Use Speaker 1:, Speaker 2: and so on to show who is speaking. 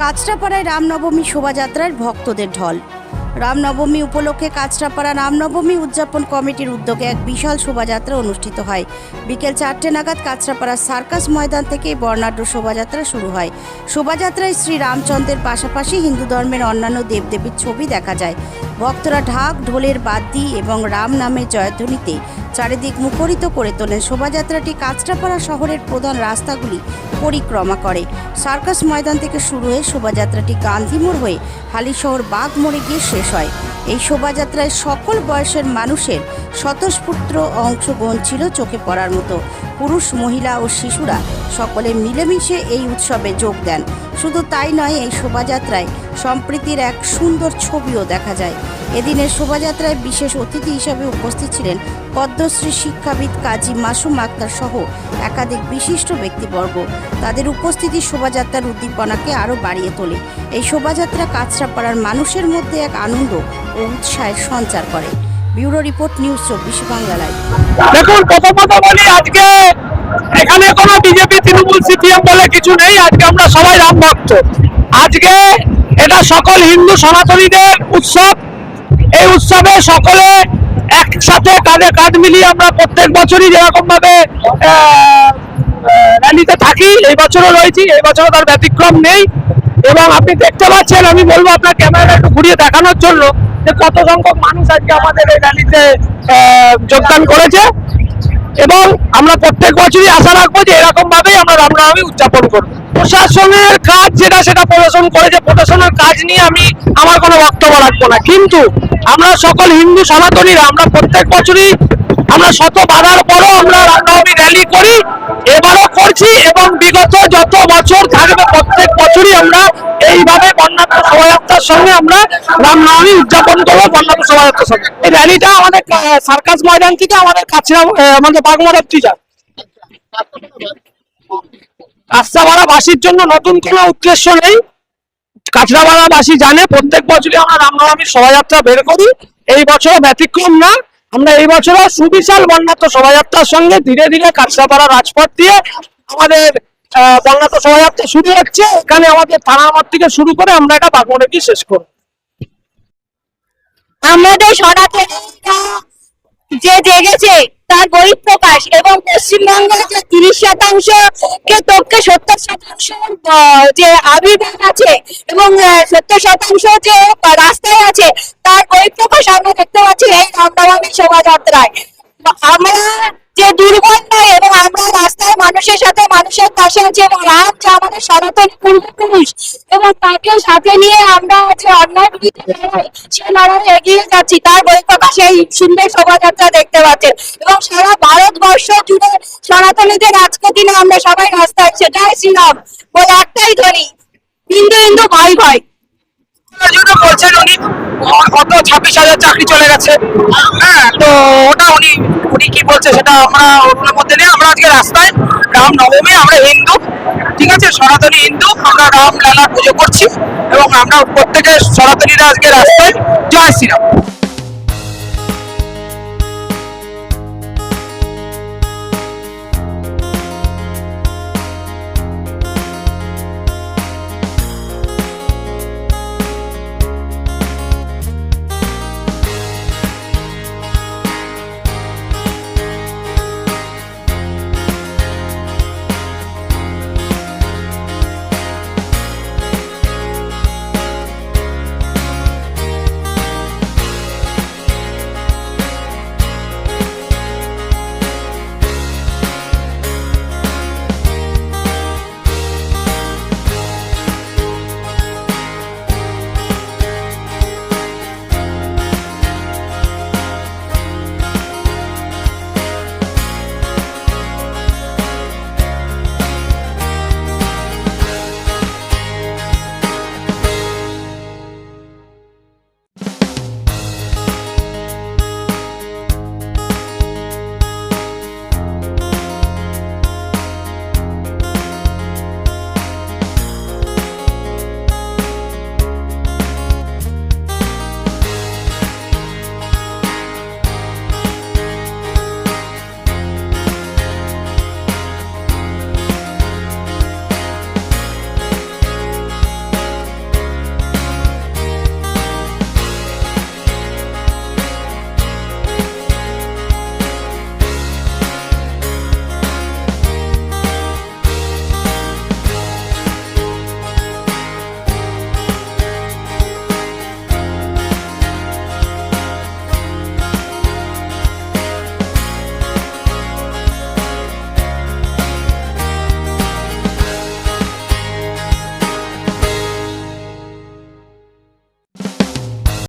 Speaker 1: কাঁচরাপাড়ায় রামনবমী শোভাযাত্রার ভক্তদের ঢল। রামনবমী উপলক্ষে কাঁচরাপাড়া রামনবমী উদযাপন কমিটির উদ্যোগে এক বিশাল শোভাযাত্রা অনুষ্ঠিত হয়। বিকেল চারটে নাগাদ কাঁচরাপাড়ার সার্কাস ময়দান থেকে বর্ণাঢ্য শোভাযাত্রা শুরু হয়। শোভাযাত্রায় শ্রী রামচন্দ্রের পাশাপাশি হিন্দু ধর্মের অন্যান্য দেবদেবীর ছবি দেখা যায়। ভক্তরা ঢাক, ঢোলের বাদ্যি এবং রাম নামের জয়ধ্বনিতে চারিদিক মুখরিত করে তোলেন শোভাযাত্রাটি কাঁচরাপাড়া শহরের প্রধান রাস্তাগুলি পরিক্রমা করে। সার্কাস ময়দান থেকে শুরু হয়ে শোভাযাত্রাটি গান্ধীমোড় হয়ে হালিশহর বাঘ মোড়ে গিয়ে শেষ হয়। এই শোভাযাত্রায় সকল বয়সের মানুষের স্বতঃস্ফূর্ত অংশগ্রহণ ছিল চোখে পড়ার মতো। পুরুষ, মহিলা ও শিশুরা সকলে মিলেমিশে এই উৎসবে যোগ দেন। শুধু তাই নয়, এই শোভাযাত্রায় সম্প্রীতির এক সুন্দর ছবিও দেখা যায়। এদিনের শোভাযাত্রায় বিশেষ অতিথি হিসাবে উপস্থিত ছিলেন পদ্মশ্রী শিক্ষাবিদ কাজী মাসুম আক্তার সহ একাধিক বিশিষ্ট ব্যক্তিবর্গ। তাদের উপস্থিতি শোভাযাত্রার উদ্দীপনাকে আরও বাড়িয়ে তোলে। এই শোভাযাত্রা কাঁচরাপাড়ার মানুষের মধ্যে এক আনন্দ ও উৎসাহের সঞ্চার করে। ব্যুরো রিপোর্ট নিউজ চব্বিশ বাংলা লাইভ।
Speaker 2: দেখুন প্রথমত বলি, আজকে এখানে কোনো বিজেপি তৃণমূল সিপিএম বলে কিছু নেই, আজকে আমরা সবাই রাম ভক্ত আজকে এটা সকল হিন্দু সনাতনীদের উৎসব এই উৎসবে সকলে একসাথে কাঁধে কাঁধ মিলিয়ে আমরা প্রত্যেক বছরই যেরকম ভাবে র্যালিতে থাকি, এই বছরও রয়েছি, এই বছরও তার ব্যতিক্রম নেই। এবং আপনি দেখতে পাচ্ছেন, আমি বলব আপনার ক্যামেরাটা একটু ঘুরিয়ে দেখানোর জন্য যে কত সংখ্যক মানুষ আজকে আমাদের এই র্যালিতে যোগদান করেছে। এবং আমরা প্রত্যেক বছরই আশা রাখব যে এরকম ভাবেই আমরা রামনবমী উদযাপন করব। প্রশাসনের কাজ যেটা, সেটা প্রশাসন করেছে প্রশাসনের কাজ নিয়ে আমি আমার কোনো বক্তব্য রাখব না। কিন্তু আমরা সকল হিন্দু সনাতনীরা, আমরা প্রত্যেক বছরই আমরা শত বাধার পরও আমরা রামনবমী র্যালি করি, এবারও করছি এবং বিগত যত বছর থাকবে প্রত্যেক বছরই আমরা এইভাবে বন্যাত্ম শোভাযাত্রার সঙ্গে আমরা রামনবমী উদযাপন করব বন্যাত্ম শোভাযাত্রার সঙ্গে। এই র্যালিটা আমাদের সার্কাস ময়দান থেকে আমাদের কাছে আমাদের বাগমারা যায় কাঁচরাপাড়াবাসীর জন্য নতুন কোনো উদ্দেশ্য নেই। কাঁচরাপাড়াবাসী জানে, প্রত্যেক বছরই আমরা রামনবমীর শোভাযাত্রা বের করি। এই বছর ব্যতিক্রম না। আমরা এই বছরও সুবিশাল বন্যাত্ম শোভাযাত্রার সঙ্গে ধীরে ধীরে কাঁচরাপাড়া রাজপথ দিয়ে আমাদের বন্যাত্ম শোভাযাত্রা শুরু হচ্ছে। এখানে আমাদের মাঠ থেকে শুরু করে আমরা এটা বাগমনে গিয়ে শেষ করব।
Speaker 3: আমাদের সনাতনীরা যে জেগেছে তার বহিঃ প্রকাশ এবং পশ্চিমবঙ্গের যে তিরিশ শতাংশ কে তোকে সত্তর শতাংশ যে আবির্ভাব আছে এবং সত্তর শতাংশ যে রাস্তায় আছে তার বহিঃ প্রকাশ আমরা দেখতে পাচ্ছি এই রামনবমী শোভাযাত্রায়। আমরা যে দুর্বল মানুষের সাথে মানুষের পাশে এবং রাম যে আমাদের সনাতনী পূর্বপুরুষ এবং তাকে সাথে নিয়ে আমরা যে অন্যায় সে লড়াই এগিয়ে যাচ্ছি, তার বহিঃপ্রকাশে এই সুন্দর শোভাযাত্রা দেখতে পাচ্ছেন। এবং সারা ভারতবর্ষ জুড়ে সনাতনীদের আজকের দিনে আমরা সবাই রাস্তায় সেটাই শ্রীরাম। একটাই ধ্বনি, হিন্দু হিন্দু ভাই ভাই।
Speaker 2: বলছেন উনি কত ছাব্বিশ হাজার চাকরি চলে গেছে। হ্যাঁ তো ওটা উনি উনি কি বলছে সেটা আমরা মধ্যে নেই, আমরা আজকে রাস্তায় রাম নবমী আমরা হিন্দু, ঠিক আছে? সনাতনী হিন্দু, আমরা রাম লালা পুজো করছি এবং আমরা প্রত্যেকে সনাতনীরা আজকে রাস্তায় জয় শ্রীরাম।